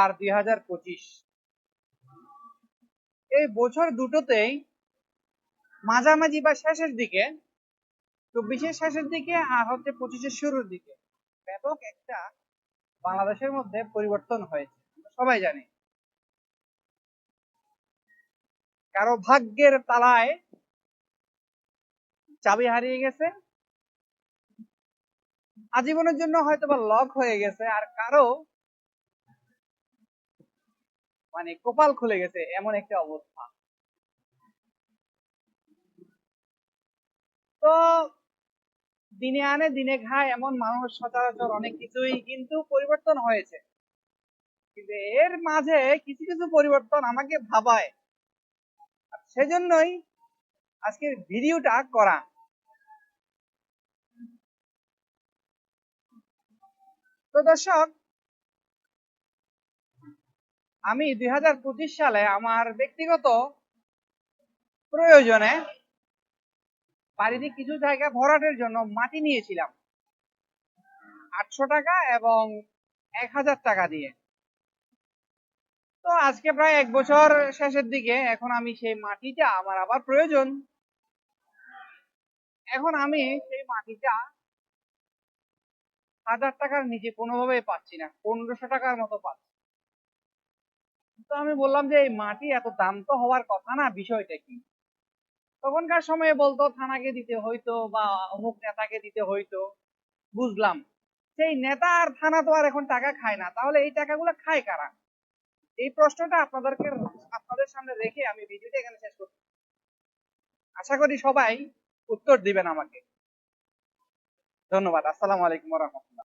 আর দুই এই বছর দুটোতেই মাঝামাঝি বা শেষের দিকে, চব্বিশের শেষের দিকে আর হচ্ছে পঁচিশের শুরুর দিকে ব্যাপক একটা বাংলাদেশের মধ্যে পরিবর্তন হয়েছে সবাই জানি। কারও ভাগ্যের তালায় চাবি হারিয়ে গেছে, আজীবনের জন্য হয়তো বা লক হয়ে গেছে, আর কারও মানে কপাল খুলে গেছে, এমন একটা অবস্থা। তো দিনে আনে, দিনে খায়, এমন মানুষ সচরাচর অনেক কিছুই কিন্তু পরিবর্তন হয়েছে। কিন্তু এর মাঝে কিছু কিছু পরিবর্তন আমাকে ভাবায়। সেজন্যই আজকের ভিডিওটা করা। তো দর্শক আমি দুই হাজার পঁচিশ সালে আমার ব্যক্তিগত প্রয়োজনে বাড়িতে কিছু জায়গা ভরাটের জন্য মাটি নিয়েছিলাম। আটশো টাকা এবং এক হাজার টাকা দিয়ে। তো আজকে প্রায় এক বছর শেষের দিকে এখন আমি সেই মাটিটা আমার আবার প্রয়োজন। এখন আমি সেই মাটিটা হাজার টাকার নিচে কোনোভাবেই পাচ্ছি না, পনেরোশো টাকার মতো পাচ্ছি। তো আমি বললাম যে, এই মাটি এত দাম তো হওয়ার কথা না, বিষয়টা কি? তখনকার সময়ে বলতো, থানাকে দিতে হইতো বা অমুক নেতাকে দিতে হইতো। বুঝলাম। সেই নেতা আর থানা তো আর এখন টাকা খায় না, তাহলে এই টাকাগুলো খায় কারা? এই প্রশ্নটা আপনাদেরকে, আপনাদের সামনে রেখে আমি ভিডিওটা এখানে শেষ করছি। আশা করি সবাই উত্তর দিবেন আমাকে। ধন্যবাদ। আসসালামু আলাইকুম রহমতুল্লাহ।